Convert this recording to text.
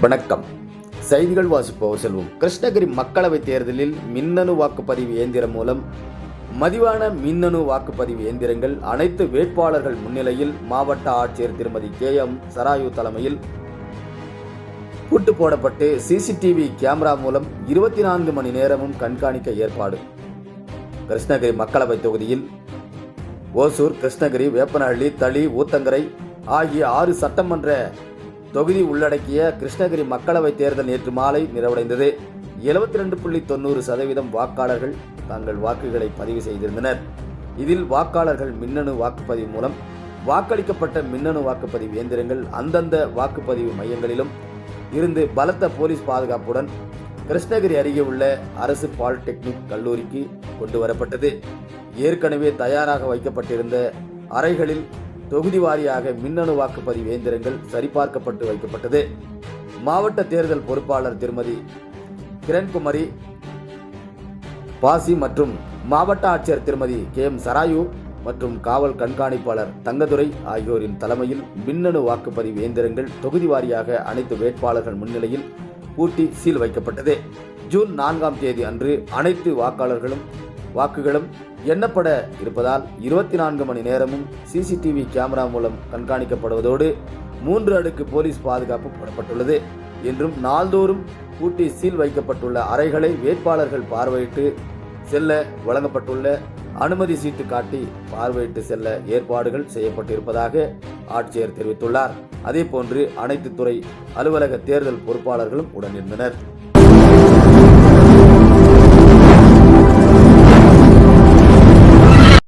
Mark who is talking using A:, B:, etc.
A: வணக்கம். செய்திகள் வாசிப்பவர் செல்வம். கிருஷ்ணகிரி மக்களவைத் தேர்தலில் மின்னணு வாக்குப்பதிவு இயந்திரம் மூலம் மதிவான மின்னணு வாக்குப்பதிவு இயந்திரங்கள் அனைத்து வேட்பாளர்கள் முன்னிலையில் மாவட்ட ஆட்சியர் திருமதி கே எம் சராயு தலைமையில் பூட்டு போடப்பட்டு சிசிடிவி கேமரா மூலம் இருபத்தி நான்கு மணி நேரமும் கண்காணிக்க ஏற்பாடு. கிருஷ்ணகிரி மக்களவைத் தொகுதியில் ஓசூர் கிருஷ்ணகிரி வேப்பனஹள்ளி தளி ஊத்தங்கரை ஆகிய ஆறு சட்டமன்ற தொகுதி உள்ளடக்கிய கிருஷ்ணகிரி மக்களவைத் தேர்தல் நேற்று மாலை நிறைவடைந்தது. எழுபத்தி ரெண்டு புள்ளி தொண்ணூறு சதவீதம் வாக்காளர்கள் தங்கள் வாக்குகளை பதிவு செய்திருந்தனர். இதில் வாக்காளர்கள் மின்னணு வாக்குப்பதிவு மூலம் வாக்களிக்கப்பட்ட மின்னணு வாக்குப்பதிவு இயந்திரங்கள் அந்தந்த வாக்குப்பதிவு மையங்களிலும் இருந்து பலத்த போலீஸ் பாதுகாப்புடன் கிருஷ்ணகிரி அருகே உள்ள அரசு பாலிடெக்னிக் கல்லூரிக்கு கொண்டு வரப்பட்டது. ஏற்கனவே தயாராக வைக்கப்பட்டிருந்த அறைகளில் தொகுதி வாரியாக மின்னணு வாக்குப்பதிவு இயந்திரங்கள் சரிபார்க்கப்பட்டு வைக்கப்பட்டது. மாவட்ட தேர்தல் பொறுப்பாளர் திருமதி கிரண்குமரி பாசி மற்றும் மாவட்ட ஆட்சியர் திருமதி கே எம் சராயு மற்றும் காவல் கண்காணிப்பாளர் தங்கதுரை ஆகியோரின் தலைமையில் மின்னணு வாக்குப்பதிவு இயந்திரங்கள் தொகுதி வாரியாக அனைத்து வேட்பாளர்கள் முன்னிலையில் பூட்டி சீல் வைக்கப்பட்டது. ஜூன் நான்காம் தேதி அன்று அனைத்து வாக்காளர்களும் வாக்குகளும் எண்ணப்பட இருப்பதால் இருபத்தி நான்கு மணி நேரமும் சிசிடிவி கேமரா மூலம் கண்காணிக்கப்படுவதோடு மூன்று அடுக்கு போலீஸ் பாதுகாப்பு போடப்பட்டுள்ளது. என்றும் நாள்தோறும் பூட்டி சீல் வைக்கப்பட்டுள்ள அறைகளை வேட்பாளர்கள் பார்வையிட்டு செல்ல வழங்கப்பட்டுள்ள அனுமதி சீட்டு காட்டி பார்வையிட்டு செல்ல ஏற்பாடுகள் செய்யப்பட்டிருப்பதாக ஆட்சியர் தெரிவித்துள்ளார். அதேபோன்று அனைத்து துறை அலுவலக தேர்தல் பொறுப்பாளர்களும் உடனிருந்தனர்.